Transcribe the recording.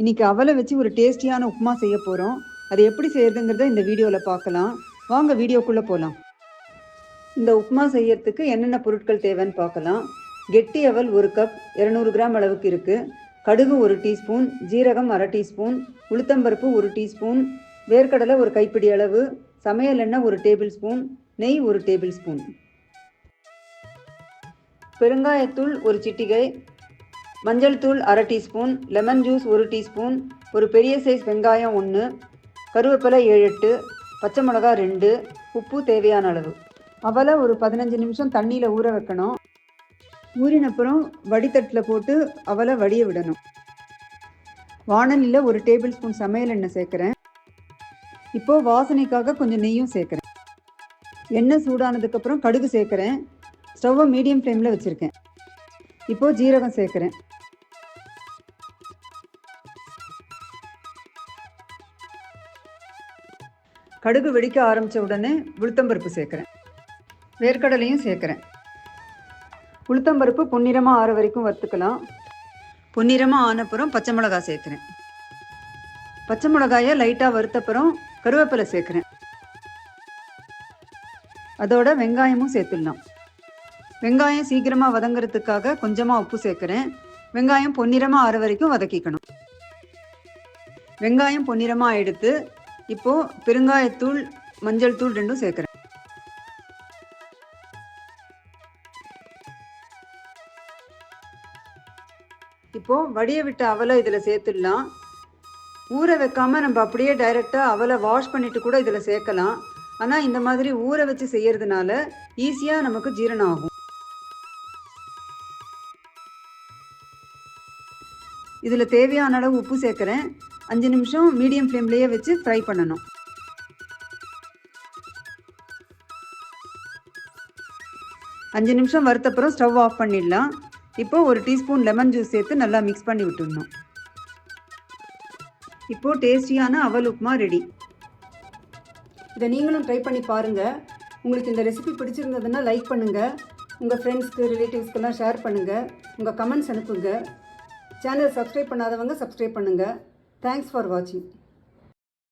இன்னைக்கு அவலை வச்சு ஒரு டேஸ்டியான உப்புமா செய்ய போகிறோம் அது எப்படி செய்யறதுங்கிறத இந்த வீடியோவில் பார்க்கலாம். வாங்க வீடியோக்குள்ளே போகலாம் இந்த உப்புமா செய்யறதுக்கு என்னென்ன பொருட்கள் தேவைன்னு பார்க்கலாம். கெட்டி அவல் ஒரு கப் இரநூறு கிராம் அளவுக்கு இருக்குது கடுகு ஒரு டீஸ்பூன் ஜீரகம் அரை டீஸ்பூன் உளுத்தம்பருப்பு ஒரு டீஸ்பூன் வேர்க்கடலை ஒரு கைப்பிடி அளவு சமையல் எண்ணெய் ஒரு டேபிள் ஸ்பூன் நெய் ஒரு டேபிள் ஸ்பூன். பெருங்காயத்தூள் ஒரு சிட்டிகை மஞ்சள் தூள் அரை டீஸ்பூன் லெமன் ஜூஸ் ஒரு டீஸ்பூன் ஒரு பெரிய சைஸ் வெங்காயம் ஒன்று கருவேப்பிலை ஏழு எட்டு பச்சை மிளகா ரெண்டு உப்பு தேவையான அளவு. அவலை ஒரு பதினஞ்சு நிமிஷம் தண்ணியில் ஊற வைக்கணும். ஊறினப்புறம் வடித்தட்டில் போட்டு அவலை வடிய விடணும். வானலியில் ஒரு டேபிள் ஸ்பூன் சமையல் எண்ணெய் சேர்க்குறேன். இப்போது வாசனைக்காக கொஞ்சம் நெய்யும் சேர்க்குறேன். எண்ணெய் சூடானதுக்கப்புறம் கடுகு சேர்க்குறேன். ஸ்டவ்வை மீடியம் ஃப்ளேமில் வச்சுருக்கேன். இப்போது ஜீரகம் சேர்க்குறேன். கடுகு வெடிக்க ஆரம்பித்த உடனே உளுத்தம்பருப்பு சேர்க்குறேன். வேர்க்கடலையும் சேர்க்குறேன். உளுத்தம்பருப்பு பொன்னிறமாக ஆற வரைக்கும் வறுத்துக்கலாம். பொன்னிறமாக ஆனப்புறம் பச்சை மிளகாய் சேர்க்குறேன். பச்சை மிளகாயை லைட்டாக வறுத்தப்புறம் கருவேப்பிலை சேர்க்குறேன். அதோட வெங்காயமும் சேர்த்துடலாம். வெங்காயம் சீக்கிரமாக வதங்குறதுக்காக கொஞ்சமாக உப்பு சேர்க்குறேன். வெங்காயம் பொன்னிறமாக ஆற வரைக்கும் வதக்கிக்கணும். வெங்காயம் பொன்னிறமாக எடுத்து இப்போது பெருங்காயத்தூள் மஞ்சள் தூள் ரெண்டும் சேர்க்குறேன். இப்போது வடிய விட்ட அவலை இதில் சேர்த்துடலாம். ஊற வைக்காம நம்ம அப்படியே டைரெக்டாக அவலை வாஷ் பண்ணிட்டு கூட இதில் சேர்க்கலாம். ஆனால் இந்த மாதிரி ஊற வச்சு செய்யறதுனால ஈஸியாக நமக்கு ஜீரணம் ஆகும். இதில் தேவையான அளவு உப்பு சேர்க்குறேன். அஞ்சு நிமிஷம் மீடியம் ஃப்ளேம்லேயே வச்சு ஃப்ரை பண்ணணும். அஞ்சு நிமிஷம் வறுத்தப்புறம் ஸ்டவ் ஆஃப் பண்ணிடலாம். இப்போ ஒரு டீஸ்பூன் லெமன் ஜூஸ் சேர்த்து நல்லா மிக்ஸ் பண்ணி விட்டுடணும். இப்போது டேஸ்டியான அவல் உப்புமா ரெடி. இதை நீங்களும் ட்ரை பண்ணி பாருங்கள் உங்களுக்கு இந்த ரெசிபி பிடிச்சிருந்ததுன்னா லைக் பண்ணுங்கள் உங்கள் ஃப்ரெண்ட்ஸ்க்கு ரிலேட்டிவ்ஸ்க்கெல்லாம் ஷேர் பண்ணுங்கள் உங்கள் கமெண்ட்ஸ் அனுப்புங்க. சேனல் சப்ஸ்கிரைப் பண்ணாதவங்க சப்ஸ்கிரைப் பண்ணுங்கள் தேங்க்ஸ் ஃபார் வாட்சிங்